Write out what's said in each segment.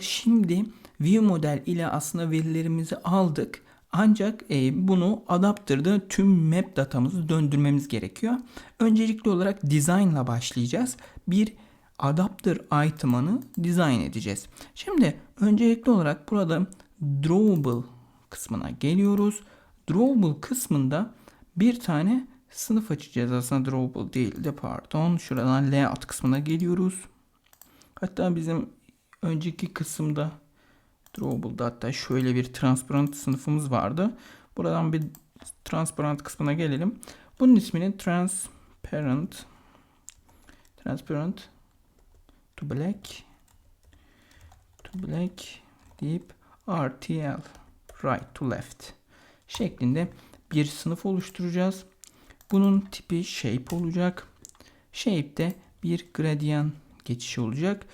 Şimdi view model ile aslında verilerimizi aldık. Ancak e, bunu adaptörde tüm map datamızı döndürmemiz gerekiyor. Öncelikli olarak design ile başlayacağız. Bir adapter item'ını design edeceğiz. Şimdi öncelikli olarak burada drawable kısmına geliyoruz. Drawable kısmında bir tane sınıf açacağız. Aslında drawable değil de pardon. Şuradan layout kısmına geliyoruz. Hatta bizim önceki kısımda Drawable'da hatta şöyle bir transparent sınıfımız vardı. Buradan bir transparent kısmına gelelim. Bunun ismini transparent transparent to black to black deyip RTL right to left şeklinde bir sınıf oluşturacağız. Bunun tipi shape olacak. Shape'de bir gradient geçişi olacak.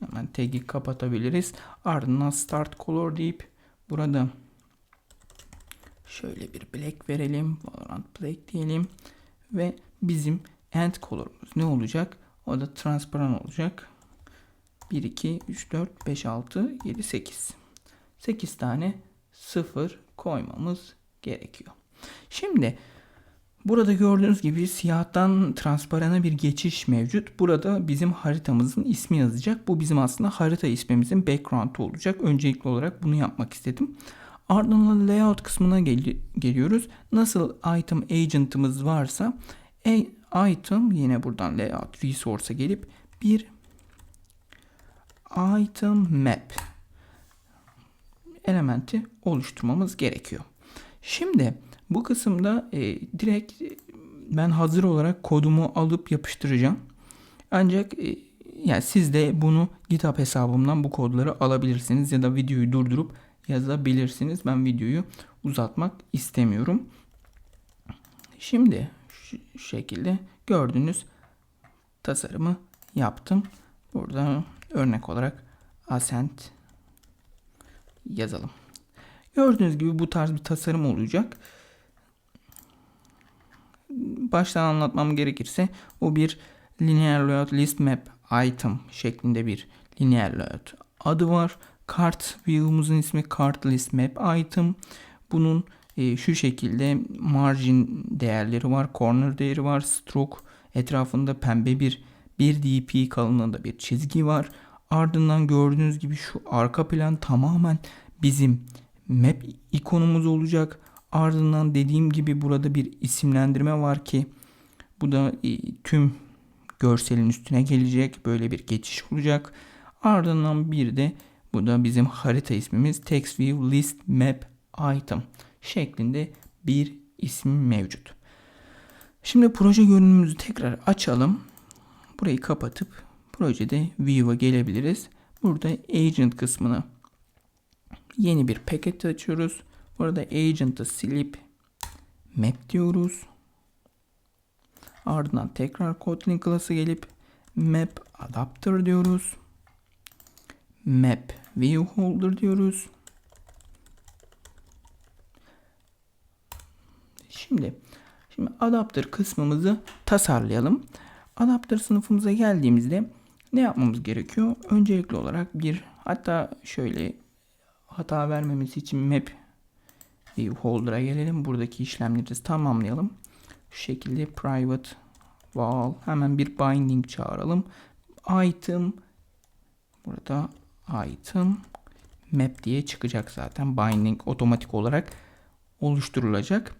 Hemen tag'i kapatabiliriz. Ardından start color deyip burada şöyle bir black verelim. Valorant black diyelim. Ve bizim end color'umuz ne olacak? O da transparan olacak. 1, 2, 3, 4, 5, 6, 7, 8. 8 tane 0 koymamız gerekiyor. Şimdi Burada gördüğünüz gibi siyahtan transparana bir geçiş mevcut. Burada bizim haritamızın ismi yazacak. Bu bizim aslında harita ismimizin background'u olacak. Öncelikli olarak bunu yapmak istedim. Ardından layout kısmına gel geliyoruz. Nasıl item agent'ımız varsa a item yine buradan layout resource'a gelip bir item map elementi oluşturmamız gerekiyor. Şimdi bu kısımda e, direkt ben hazır olarak kodumu alıp yapıştıracağım. Ancak e, yani siz de bunu GitHub hesabımdan bu kodları alabilirsiniz ya da videoyu durdurup yazabilirsiniz. Ben videoyu uzatmak istemiyorum. Şimdi şu şekilde gördüğünüz tasarımı yaptım. Burada örnek olarak Ascent yazalım. Gördüğünüz gibi bu tarz bir tasarım olacak baştan anlatmam gerekirse o bir linear layout list map item şeklinde bir linear layout adı var. Kart view'umuzun ismi kart list map item. Bunun e, şu şekilde margin değerleri var, corner değeri var, stroke etrafında pembe bir 1 dp kalınlığında bir çizgi var. Ardından gördüğünüz gibi şu arka plan tamamen bizim map ikonumuz olacak. Ardından dediğim gibi burada bir isimlendirme var ki bu da e, tüm görselin üstüne gelecek. Böyle bir geçiş olacak. Ardından bir de bu da bizim harita ismimiz text view list map item şeklinde bir isim mevcut. Şimdi proje görünümümüzü tekrar açalım. Burayı kapatıp projede view'a gelebiliriz. Burada agent kısmını yeni bir paket açıyoruz. Burada agent'ı silip map diyoruz. Ardından tekrar Kotlin class'a gelip map adapter diyoruz. Map view holder diyoruz. Şimdi şimdi adapter kısmımızı tasarlayalım. Adapter sınıfımıza geldiğimizde ne yapmamız gerekiyor? Öncelikli olarak bir hatta şöyle hata vermemesi için map holder'a gelelim. Buradaki işlemleri tamamlayalım. Şu şekilde private val hemen bir binding çağıralım. Item burada item map diye çıkacak zaten. Binding otomatik olarak oluşturulacak.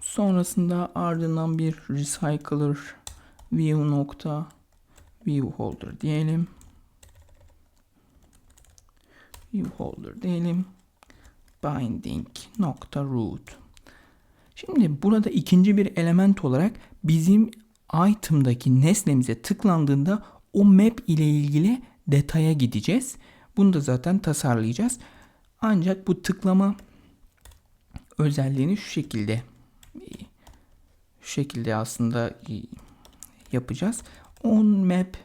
Sonrasında ardından bir recycler view nokta view holder diyelim. View holder diyelim binding nokta root. Şimdi burada ikinci bir element olarak bizim item'daki nesnemize tıklandığında o map ile ilgili detaya gideceğiz. Bunu da zaten tasarlayacağız. Ancak bu tıklama özelliğini şu şekilde şu şekilde aslında yapacağız. On map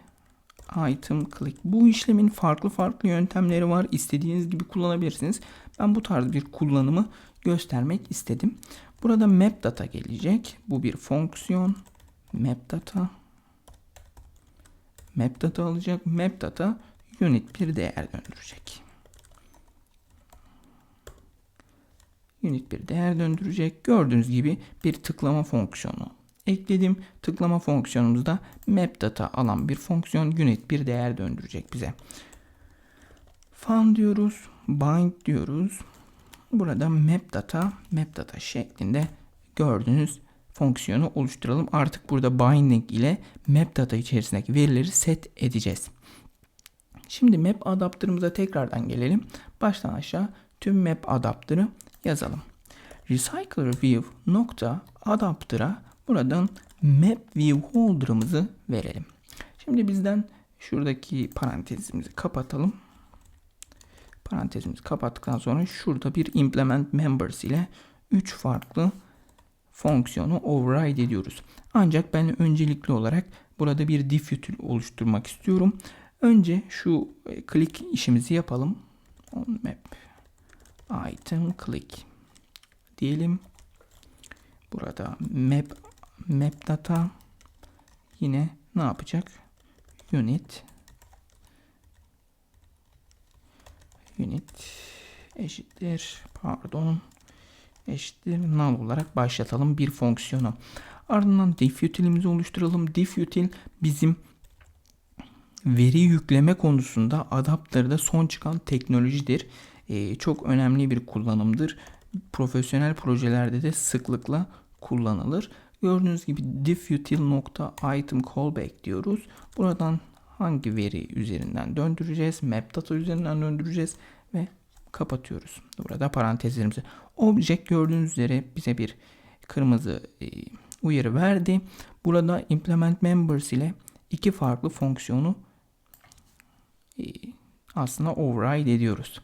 item click. Bu işlemin farklı farklı yöntemleri var. İstediğiniz gibi kullanabilirsiniz. Ben bu tarz bir kullanımı göstermek istedim. Burada map data gelecek. Bu bir fonksiyon. Map data map data alacak. Map data unit bir değer döndürecek. Unit bir değer döndürecek. Gördüğünüz gibi bir tıklama fonksiyonu ekledim. Tıklama fonksiyonumuzda map data alan bir fonksiyon unit bir değer döndürecek bize. Fun diyoruz. Bind diyoruz. Burada map data, map data şeklinde gördüğünüz fonksiyonu oluşturalım. Artık burada binding ile map data içerisindeki verileri set edeceğiz. Şimdi map adaptörümüze tekrardan gelelim. Baştan aşağı tüm map adaptörü yazalım. Recycler view nokta adaptör'a buradan map view holder'ımızı verelim. Şimdi bizden şuradaki parantezimizi kapatalım. Parantezimizi kapattıktan sonra şurada bir implement members ile 3 farklı fonksiyonu override ediyoruz. Ancak ben öncelikli olarak burada bir diff util oluşturmak istiyorum. Önce şu e, click işimizi yapalım. On map item click diyelim. Burada map map data yine ne yapacak? Unit unit eşittir pardon eşittir null olarak başlatalım bir fonksiyonu. Ardından diff util'imizi oluşturalım. Diff util bizim veri yükleme konusunda adaptörde son çıkan teknolojidir. Ee, çok önemli bir kullanımdır. Profesyonel projelerde de sıklıkla kullanılır. Gördüğünüz gibi diff util nokta item callback diyoruz. Buradan hangi veri üzerinden döndüreceğiz? Map data üzerinden döndüreceğiz ve kapatıyoruz. Burada parantezlerimizi. Object gördüğünüz üzere bize bir kırmızı e, uyarı verdi. Burada implement members ile iki farklı fonksiyonu e, aslında override ediyoruz.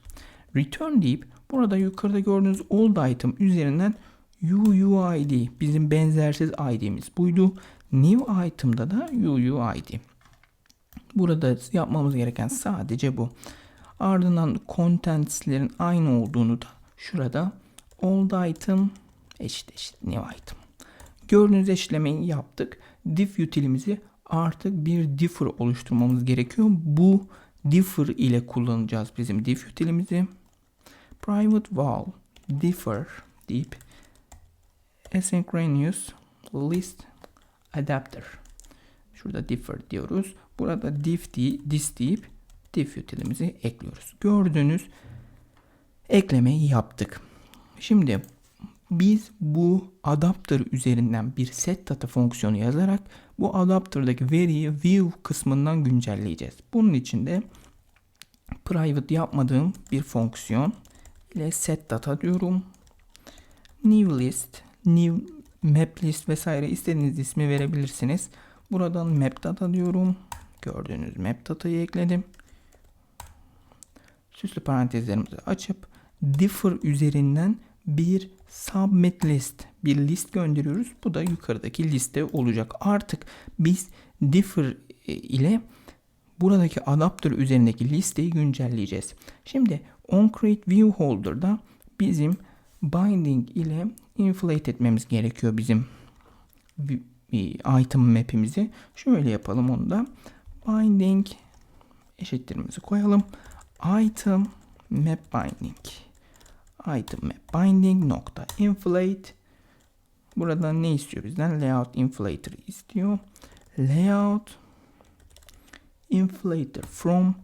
Return deyip burada yukarıda gördüğünüz old item üzerinden UUID bizim benzersiz ID'miz buydu. New item'da da UUID. Burada yapmamız gereken sadece bu. Ardından contents'lerin aynı olduğunu da şurada old item eşit eşit new item. Gördüğünüz eşlemeyi yaptık. Diff utilimizi artık bir differ oluşturmamız gerekiyor. Bu differ ile kullanacağız bizim diff utilimizi. Private val differ deyip asynchronous list adapter. Şurada differ diyoruz. Burada diff di, dis deyip diff utilimizi ekliyoruz. Gördüğünüz eklemeyi yaptık. Şimdi biz bu adapter üzerinden bir set data fonksiyonu yazarak bu adapterdaki veriyi view kısmından güncelleyeceğiz. Bunun için de private yapmadığım bir fonksiyon ile set data diyorum. New list, new map list vesaire istediğiniz ismi verebilirsiniz. Buradan map data diyorum. Gördüğünüz map datayı ekledim. Süslü parantezlerimizi açıp differ üzerinden bir submit list bir list gönderiyoruz. Bu da yukarıdaki liste olacak. Artık biz differ e, ile buradaki adaptör üzerindeki listeyi güncelleyeceğiz. Şimdi onCreate view holder'da bizim binding ile inflate etmemiz gerekiyor bizim item map'imizi. Şöyle yapalım onu da. Binding eşittirimizi koyalım. Item map binding item map binding nokta inflate buradan ne istiyor bizden layout inflator istiyor layout inflator from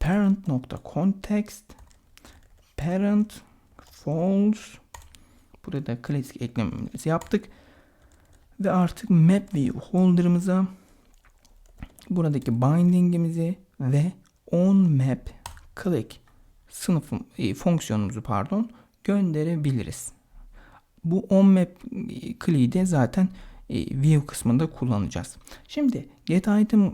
parent nokta context parent false burada klasik eklememizi yaptık ve artık map view holder'ımıza buradaki binding'imizi ve on map click sınıfım e, fonksiyonumuzu pardon gönderebiliriz. Bu onMap click'i de zaten e, view kısmında kullanacağız. Şimdi get item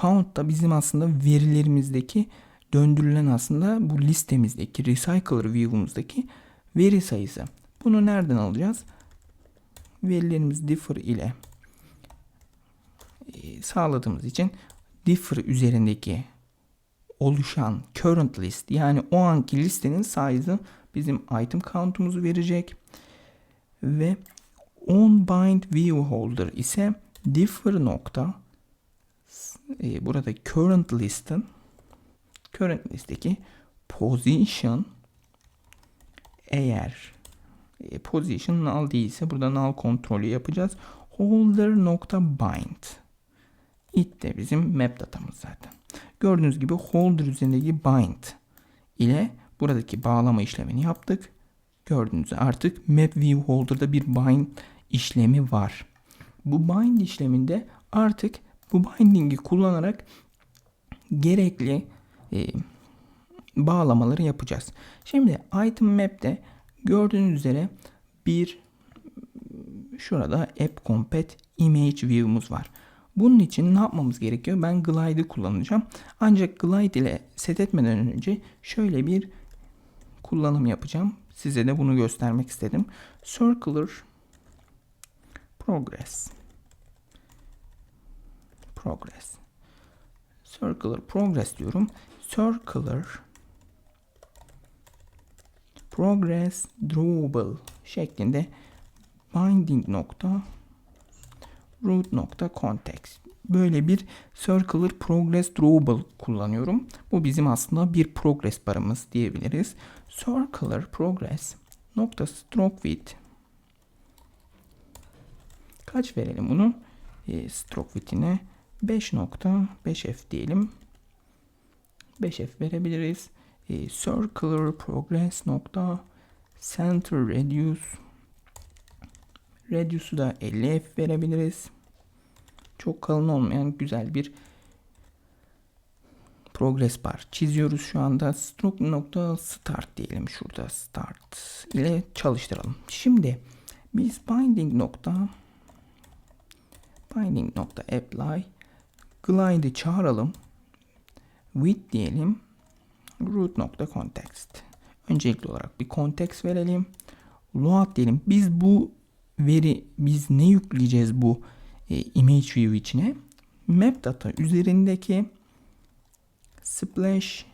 count da bizim aslında verilerimizdeki döndürülen aslında bu listemizdeki recycler view'umuzdaki veri sayısı. Bunu nereden alacağız? Verilerimiz differ ile e, sağladığımız için differ üzerindeki oluşan current list yani o anki listenin size'ı bizim item count'umuzu verecek. Ve on bind view holder ise differ nokta e, burada current list'in current list'teki position eğer e, position null değilse burada null kontrolü yapacağız. Holder nokta bind it de bizim map datamız zaten. Gördüğünüz gibi holder üzerindeki bind ile buradaki bağlama işlemini yaptık. Gördüğünüz artık map view holder'da bir bind işlemi var. Bu bind işleminde artık bu binding'i kullanarak gerekli e, bağlamaları yapacağız. Şimdi item map'te gördüğünüz üzere bir şurada app compat image view'umuz var. Bunun için ne yapmamız gerekiyor? Ben glide'ı kullanacağım. Ancak glide ile set etmeden önce şöyle bir kullanım yapacağım. Size de bunu göstermek istedim. Circular progress progress circular progress diyorum. Circular progress drawable şeklinde binding nokta root nokta context böyle bir circular progress drawable kullanıyorum. Bu bizim aslında bir progress barımız diyebiliriz. Circular progress nokta stroke width kaç verelim bunu? E, stroke width'ine 5.5f diyelim. 5f verebiliriz. E, circular progress nokta center radius radius'u da 50f verebiliriz. Çok kalın olmayan güzel bir progress bar çiziyoruz şu anda. Stroke nokta start diyelim şurada start ile çalıştıralım. Şimdi biz binding nokta binding nokta apply glide'i çağıralım. With diyelim. Root nokta context. Öncelikli olarak bir context verelim. Load diyelim. Biz bu veri biz ne yükleyeceğiz bu e, image view içine? Map data üzerindeki splash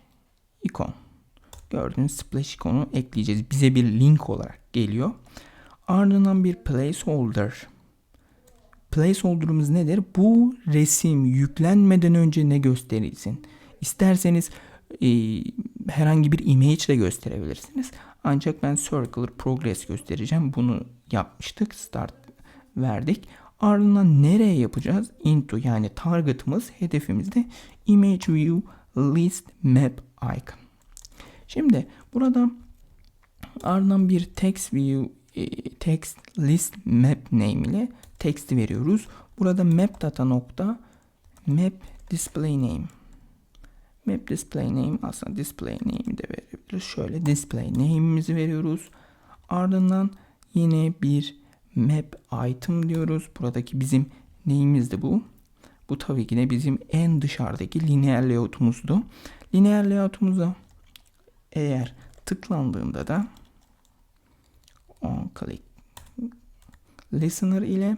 ikon. Gördüğünüz splash ikonu ekleyeceğiz. Bize bir link olarak geliyor. Ardından bir placeholder placeholder'ımız nedir? Bu resim yüklenmeden önce ne gösterilsin? İsterseniz e, herhangi bir image de gösterebilirsiniz. Ancak ben circular progress göstereceğim. Bunu yapmıştık. Start verdik. Ardından nereye yapacağız? Into yani target'ımız hedefimizde image view list map icon. Şimdi burada ardından bir text view e, text list map name ile text'i veriyoruz. Burada map data nokta map display name. Map display name aslında display name'i de verebiliriz. Şöyle display name'imizi veriyoruz. Ardından yine bir map item diyoruz. Buradaki bizim neyimiz de bu. Bu tabii ki de bizim en dışarıdaki lineer layout'umuzdu. Lineer layout'umuza eğer tıklandığında da on click listener ile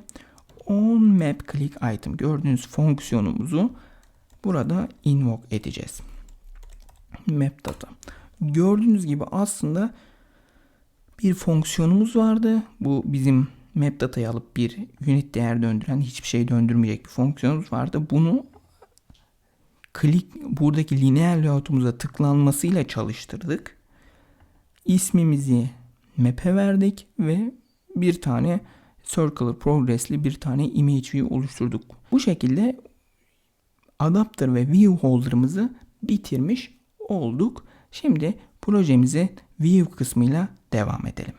on map click item gördüğünüz fonksiyonumuzu burada invoke edeceğiz. Map data. Gördüğünüz gibi aslında bir fonksiyonumuz vardı. Bu bizim map datayı alıp bir unit değer döndüren hiçbir şey döndürmeyecek bir fonksiyonumuz vardı. Bunu klik buradaki lineer layout'umuza tıklanmasıyla çalıştırdık. İsmimizi map'e verdik ve bir tane circular progress'li bir tane image view oluşturduk. Bu şekilde adapter ve view holder'ımızı bitirmiş olduk. Şimdi projemize view kısmıyla devam edelim.